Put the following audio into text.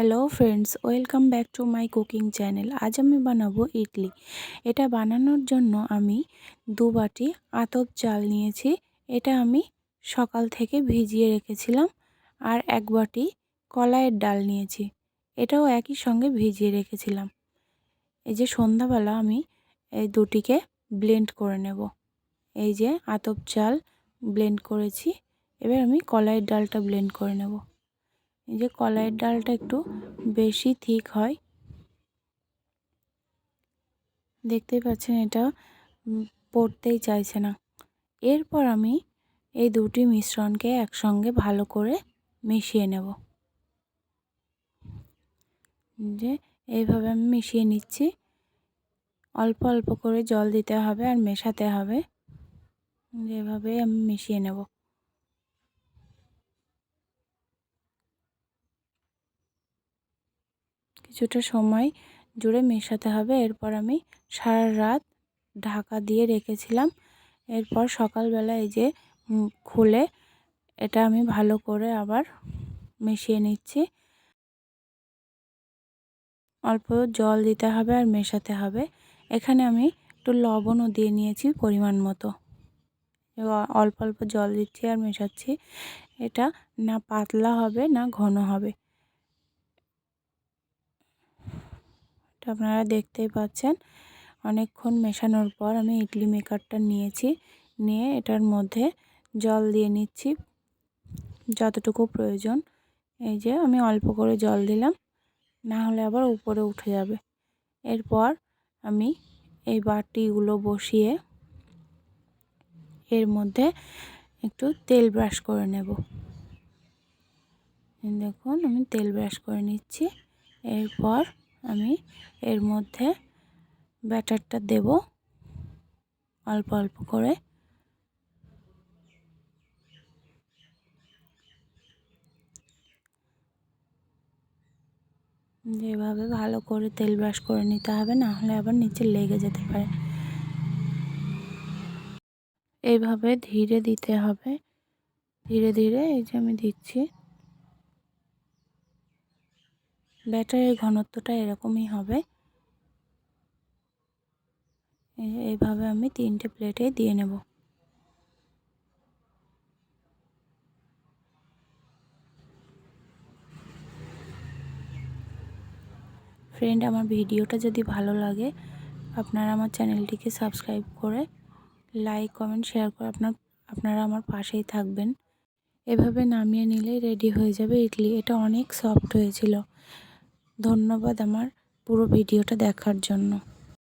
Hello friends welcome back to my cooking channel আজ আমি বানাবো ইডলি। এটা বানানোর জন্য আমি দু বাটি আতপ চাল নিয়েছি। এটা আমি সকাল থেকে ভিজিয়ে রেখেছিলাম আর এক বাটি কলাইয়ের ডাল নিয়েছি। এটাও একই সঙ্গে ভিজিয়ে রেখেছিলাম। এই যে সন্ধ্যাবেলা আমি এই দুটিকে ব্লেন্ড করে নেব। এই যে আতপ চাল ব্লেন্ড করেছি। এবার আমি কলাইয়ের ডালটা ব্লেন্ড করে নেব। এই যে কলাইয়ের ডালটা একটু বেশি ঠিক হয়। দেখতেই পাচ্ছেন এটা পড়তেই চাইছে না। এরপর আমি এই দুটি মিশ্রণকে একসঙ্গে ভালো করে মিশিয়ে নেব। যে এইভাবে আমি মিশিয়ে নিচ্ছি। অল্প অল্প করে জল দিতে হবে আর মেশাতে হবে। যেভাবে আমি মিশিয়ে নেব। কিছুটা সময় জুড়ে মেশাতে হবে। এরপর আমি সারা রাত ঢাকা দিয়ে রেখেছিলাম। এরপর সকালবেলা এই যে খুলে এটা আমি ভালো করে আবার মিশিয়ে নিচ্ছি। অল্প জল দিতে হবে আর মেশাতে হবে। এখানে আমি একটু লবণও দিয়ে নিয়েছি পরিমাণ মতো। অল্প অল্প জল দিচ্ছি আর মেশাচ্ছি। এটা না পাতলা হবে, না ঘন হবে। এটা আপনারা দেখতেই পাচ্ছেন। অনেকক্ষণ মেশানোর পর আমি ইডলি মেকারটা নিয়েছি। নিয়ে এটার মধ্যে জল দিয়ে নিচ্ছি, যতটুকু প্রয়োজন। এই যে আমি অল্প করে জল দিলাম না হলে আবার উপরে উঠে যাবে। এরপর আমি এই বাটিগুলো বসিয়ে এর মধ্যে একটু তেল ব্রাশ করে নেব। দেখুন, আমি তেল ব্রাশ করে নিচ্ছি। এরপর আমি এর মধ্যে ব্যাটারটা দেব। অল্প অল্প করে। যেভাবে ভালো করে তেল ব্রাশ করে নিতে হবে, না হলে আবার নিচে লেগে যেতে পারে। এইভাবে ধীরে দিতে হবে। ধীরে ধীরে এই যে আমি দিচ্ছি। ব্যাটারের ঘনত্বটা এরকমই হবে। এইভাবে আমি তিনটে প্লেটে দিয়ে নেব। ফ্রেন্ড, আমার ভিডিওটা যদি ভালো লাগে, আপনারা আমার চ্যানেলটিকে সাবস্ক্রাইব করে লাইক, কমেন্ট, শেয়ার করে আপনার, আপনারা আমার পাশেই থাকবেন। এভাবে নামিয়ে নিলেই রেডি হয়ে যাবে ইডলি। এটা অনেক সফট হয়েছিল। ধন্যবাদ আমার পুরো ভিডিওটা দেখার জন্য।